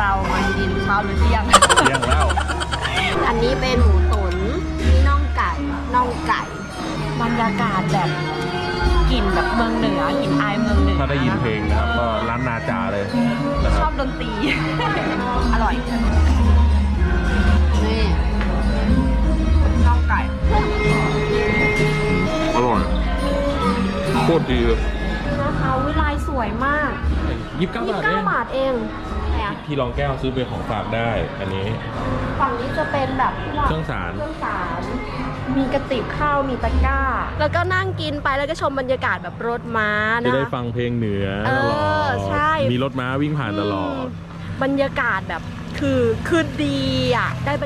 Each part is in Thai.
เรามากินเช้าหรือเที่ยง เที่ยงแล้ว อันนี้เป็นหมูตุ๋นมีน่องไก่น่องไก่ บรรยากาศแบบกลิ่นแบบเมืองเหนือกลิ่นอายเมืองเหนือถ้าได้ยินเพลงนะครับก็ร้านนาจาเลยนะคชรัอบบดนตรี อร่อย นี่น่องไก่ อร่อยโคตรดีเลย นะคะวิไลสวยมาก ยี่สิบเก้าบาทเอง29บาทเองเนี่ย ที่รองแก้วซื้อเป็นของฝากได้ อันนี้ ฝั่งนี้จะเป็นแบบพวกเครื่องสาร เครื่องสาร มีกระติบข้าวมีตะกร้า แล้วก็นั่งกินไปแล้วก็ชมบรรยากาศแบบรถม้าจะนะ ได้ฟังเพลงเหนือเอตอลอดใช่ มีรถม้าวิ่งผ่านตลอด มบรรยากาศแบบคือคือดีอะ ได้บรรร้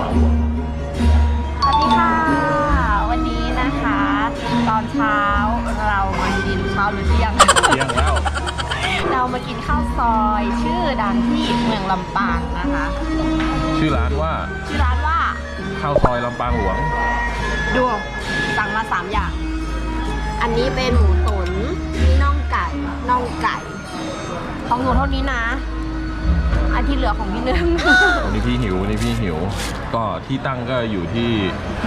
สวยมากๆสวัสดีค่ะ วันนี้นะคะ ตอนเช้าเรามากินเช้าหรือเที่ยง เที่ยงแล้ว เรามากินข้าวซอยชื่อดังที่เมืองลำปางนะคะ ชื่อร้านว่าชื่อร้านว่าข้าวซอยลำปางหลวง ดูสั่งมาสามอย่าง อันนี้เป็นหมูตุ๋นมีน่องไก่น่องไก่ของหนูเท่านี้นะ อันที่เหลือของพี่นึงวันนี้พี่หิววันนี้พี่หิว ก็ที่ตั้งก็อยู่ที่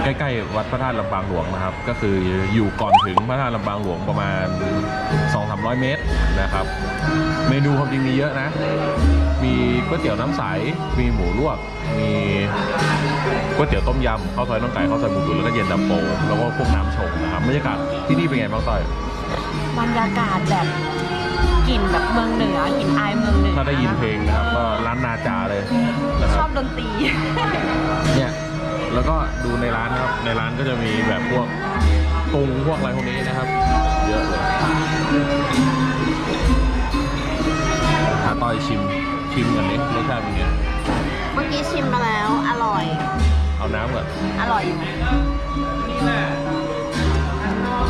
ใกล้ๆ วัดพระธาตุลำปางหลวงนะครับ ก็คืออยู่ก่อนถึงพระธาตุลำปางหลวงประมาณ 2-300 เมตรนะครับ เมนูความจริงมีเยอะนะ มีก๋วยเตี๋ยวน้ำใส มีหมูลวก มีก๋วยเตี๋ยวต้มยำข้าวซอยน้องไก่ข้าวซอยหมูตุ๋นแล้วก็เย็นตาโฟแล้วก็พวกน้ำชงนะครับบรรยากาศที่นี่เป็นไงบ้างต้อย บรรยากาศแบบกลิ่นแบบเมืองเหนือกลิ่นอายเมืองเหนือถ้า ได้ยินเพลงนะครับก็ร้านนาจาเลยนะคชรัอบบดนตรี เนี่ยแล้วก็ดูในร้านนะครับในร้านก็จะมีแบบพวกปรุงพวกอะไรพวกนี้นะครับ เยอะเลยหาต้อยชิมชิมกันนี้รสชาติเป็นไงเมื่อกี้ชิมมาแล้วอร่อย เอาน้ำก่อนอร่อยอยู่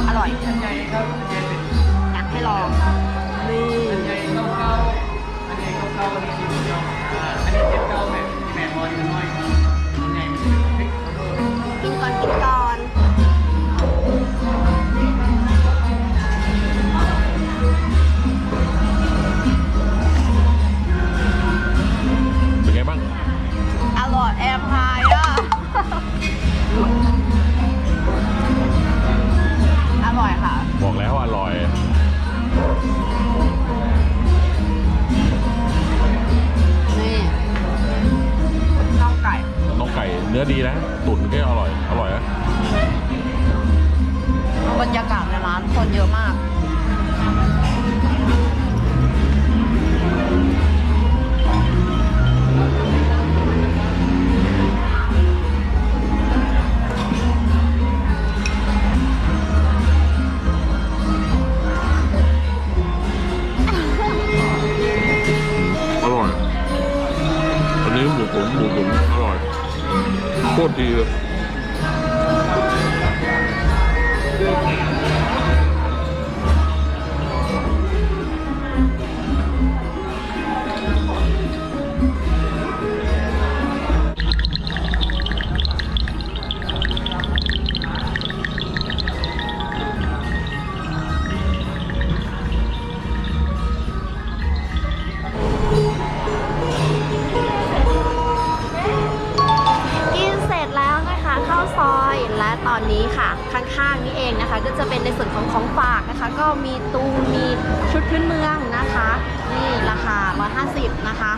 อร่อยอย ก่เนื้อดีนะ ตุ๋นก็อร่อย อร่อยนะ บรรยากาศในร้านคนเยอะมาก อนนี้ค่ะ ข้างๆนี่เองนะคะ ก็จะเป็นในส่วนของของฝากนะคะ ก็มีตูมมีชุดพื้นเมืองนะคะ นี่ราคา 150 นะคะ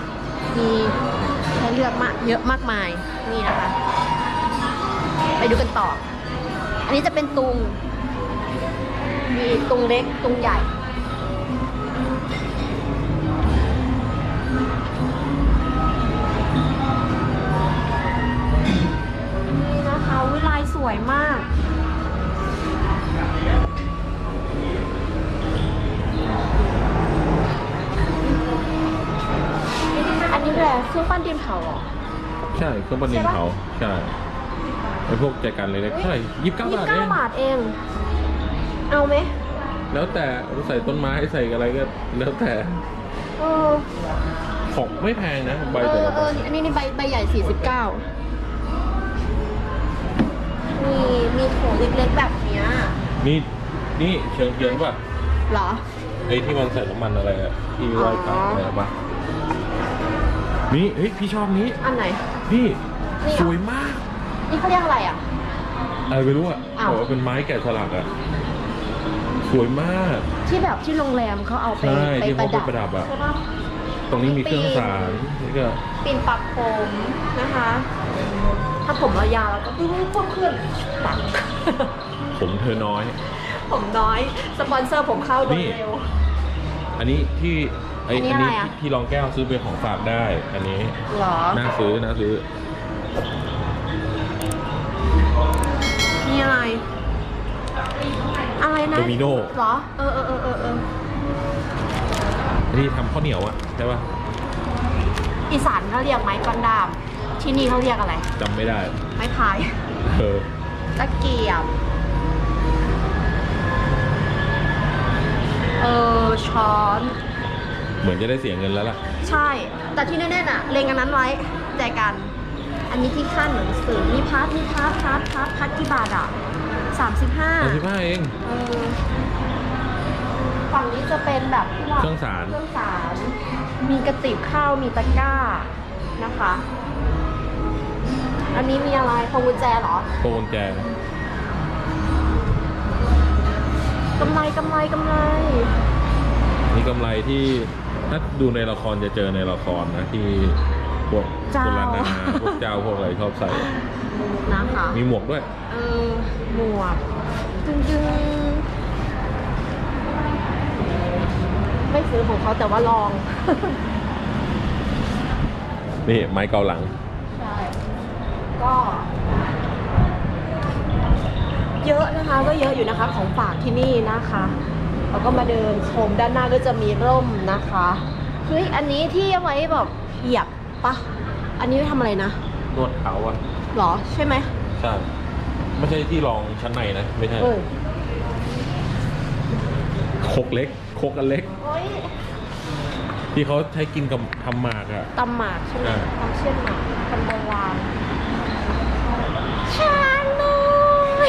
มีให้เลือกมากเยอะมากมายนี่นะคะ ไปดูกันต่อ อันนี้จะเป็นตุง มีตุงเล็กตุงใหญ่ วยมาก อันนี้แหละเครื่องปั้นดินเผาเหรอ ใช่เครื่องปั้นดินเผาใช่ไอพวกใจกันเลยนะเท่าไหร่ยี่สิบเก้าบาทเองเอง เอาไหม แล้วแต่เราใส่ต้นไม้ใส่อะไรก็แล้วแต่ของไม่แพงนะ ใบแต่ละใบอันนี้ใบใบใหญ่สี่สิบเก้า กๆแบบเนี้ยนี่นี่เชิงเทียนป่ะเหรอ ไอ้ที่มันใส่น้ำมันอะไรอะที่ไหว้พระอ๋อออะไรป่ะนี่เฮ้ยพี่ชอบนี้อันไหน นี่นี่เหรอ สวยมากนี่เขาเรียกอะไรอะ อะไรไม่รู้อะอ้าว บอกว่าเป็นไม้แกะสลักอะสวยมาก ที่แบบที่โรงแรมเขาเอาไปใช่ไปที่ประเขาดับไปประดับอะ ใช่ปะตรงนี้มีเครื่องสารนี่ก็ปิ่นปักผมนะคะ ถ้าผมเรายาวแล้วก็ปุ๊บปุ๊บขึ้นปักผมเธอน้อย ผมน้อย สปอนเซอร์ผมเข้าโดนี่ยเร็ว อันนี้ที่ไออันนี้อันนี้อะไรอะ ที่ที่รองแก้วซื้อเป็นของฝากได้ อันนี้เหรอ น่าซื้อน่าซื้อนี่อะไร อะไรนะโดมิโนเหรอ เออเออเออเออเออที่ทำข้าวเหนียวอะใช่ป่ะ อีสานเขาเรียกไม้กอนดาม ที่นี่เขาเรียกอะไร จำไม่ได้ ไม้พาย เออ ตะเกียบ เออช้อน เหมือนจะได้เสียเงินแล้วล่ะ ใช่ แต่ที่แน่ๆน่ะ เลงอันนั้นไว้แจกัน อันนี้ที่ขั้นหนังสือนี่พัดนี่พัดพัดพัดพัดกี่บาทอะสามสิบห้าสามสิบห้าเอง เออฝั่งนี้จะเป็นแบบที่ว่าเครื่องสาร เครื่องสาร มีกระติบข้าว มีตะกร้านะคะ อันนี้มีอะไรพวงกุญแจเหรอโปรกุญแจกำไรกำไรกำไร นี่กำไรที่ถ้าดูในละครจะเจอในละครนะที่พวกเจ้าโบราณนานาพวกเจ้าพวกอะไรชอบใส่ นะคะ มีหมวกด้วย เออหมวกจึงจึงไม่ซื้อของเขาแต่ว่าลอง นี่ไม้เกาหลังใช่ ก็เยอะนะคะก็เยอะอยู่นะคะของฝากที่นี่นะคะเราก็มาเดินชมด้านหน้าก็จะมีร่มนะคะเฮ้ยอันนี้ที่เอาไว้แบบเหยียบปะอันนี้ไว้ทำอะไรนะนวดเท้าอะหรอใช่ไหมใช่ไม่ใช่ที่รองชั้นในนะไม่ใช่เออโคกเล็กโคกอันเล็ก โอ้ยที่เขาใช้กินกับทำหมากอะตำหมากใช่ไหมใช่ตำเชี่ยนหมากคนโบราณ ช้างน้อ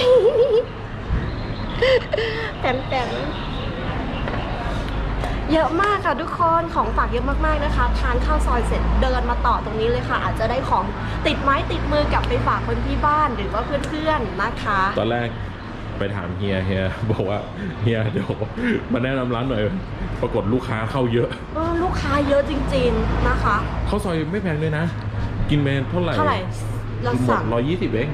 ยแต้มแต้มเยอะมากค่ะทุกคนของฝากเยอะมากๆนะคะ ทานข้าวซอยเสร็จเดินมาต่อตรงนี้เลยค่ะ อาจจะได้ของติดไม้ติดมือกลับไปฝากคนที่บ้านหรือว่าเพื่อนๆนะคะ ตอนแรกไปถามเฮียเฮียบอกว่าเฮียเดี๋ยวมาแนะนำร้านหน่อย ปรากฏลูกค้าเข้าเยอะ เออลูกค้าเยอะจริงๆนะคะ ข้าวซอยไม่แพงด้วยนะ กินไปเท่าไหร่เท่าไหร่เราหมสั่ดง ร้อยยี่สิบเอง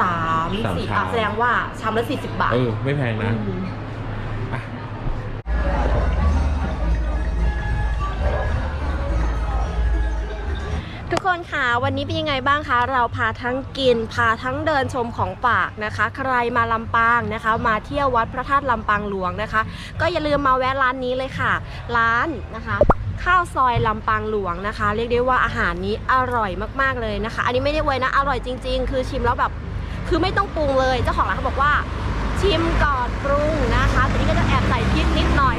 สามสามสี่ชาม อะแสดงว่าชามละสี่สิบบาทเออ ไม่แพงนะ อืมอะทุกคนค่ะวันนี้เป็นยังไงบ้างคะ เราพาทั้งกิน พาทั้งเดินชมของฝากนะคะ ใครมาลำปางนะคะ มาเที่ยววัดพระธาตุลำปางหลวงนะคะ ก็อย่าลืมมาแวะร้านนี้เลยค่ะ ร้านนะคะ ข้าวซอยลำปางหลวงนะคะ เรียกได้ว่าอาหารนี้อร่อยมากๆเลยนะคะ อันนี้ไม่ได้ไว้นะอร่อยจริง ๆ คือชิมแล้วแบบ คือไม่ต้องปรุงเลยเจ้าของร้านเขาบอกว่า ชิมก่อนปรุงนะคะแต่นี่ก็จะแอบใส่พริกนิดหน่อย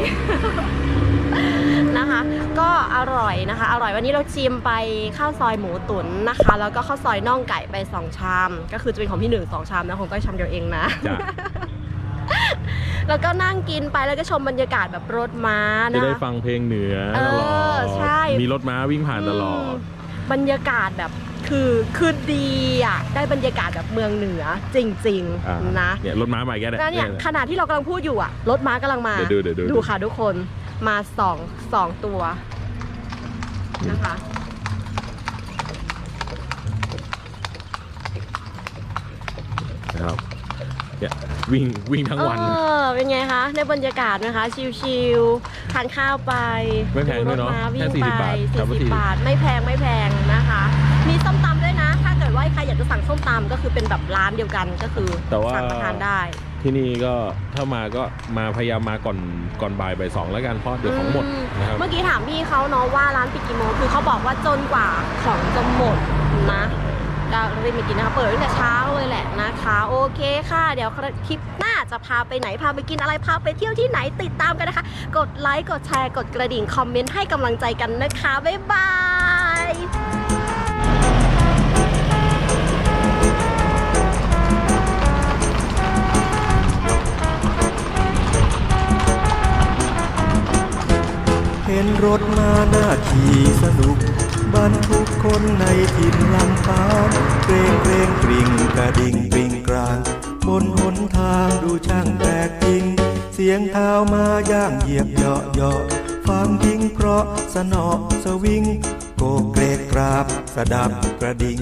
นะคะ ก็อร่อยนะคะ อร่อยวันนี้เราชิมไปข้าวซอยหมูตุ๋นนะคะ แล้วก็ข้าวซอยน่องไก่ไป 2 ชาม ก็คือจะเป็นของพี่หนึ่งสองชามนะคงก็ชามเดียวเองนะจ้ะแล้วก็นั่งกินไปแล้วก็ชมบรรยากาศแบบรถม้าจะนะได้ฟังเพลงเหนือเอตอลอดใช่มีรถม้าวิ่งผ่านตลอดมบรรยากาศแบบ คือคือดีอะได้บรรยากาศแบบเมืองเหนือจริง อ่าๆ นะ เนี่ยรถม้าใหม่แกได้แล้วเนี่ยขณะที่เรากำลังพูดอยู่อะ รถม้ากำลังมา เดี๋ยวดูเดี๋ยวดูดูค่ะทุกคนมาสองสองตัวนะคะ นะครับเนี่ยวิ่งวิ่งทั้งวัน เออเป็นไงคะในบรรยากาศนะคะ ชิลๆทานข้าวไปไม่แพงด้วยเนอะดูรถม้แค่วิ่ง40ไปบาทสี่จำไว้สิทีบบาท ไม่แพงไม่แพงนะคะมีส้ม ตำด้วยนะถ้าเกิดว่าใครอยากจะสั่งส้มตำก็คือเป็นแบบร้านเดียวกันก็คือแต่ว่า สั่งมาทานได้ ที่นี่ก็ถ้ามาก็มาพยายามมาก่อนก่อนบ่ายบ่ายสองแล้วกันเพราะเดี๋ยวของหมดนะครับ เมื่อกี้ถามพี่เขาเนาะว่าร้านปิดกี่โมงคือเขาบอกว่าจนกว่าของจะหมดนะก็รีบมากินนะคะเปิดตั้งแต่เช้าเลยแหละนะคะโอเคค่ะ เดี๋ยวคลิปหน้าจะพาไปไหนพาไปกินอะไรพาไปเที่ยวที่ไหนติดตามกันนะคะ กดไลค์กดแชร์กดกระดิ่งคอมเมนต์ให้กำลังใจกันนะคะบ๊ายบาย เห็นรถมาหน้าขี่สนุกบรรทุกคนในถิ่นลำปางเกรงเกรงกริ่งกระดิ่งปริงกลาง บนหนทางดูช่างแปลกจริง เสียงเท้ามาย่างเหยียบเหยาะเหยาะฟังยิ่งเพราะสนอสวิงโกเกรกกราบสดับกระดิ่ง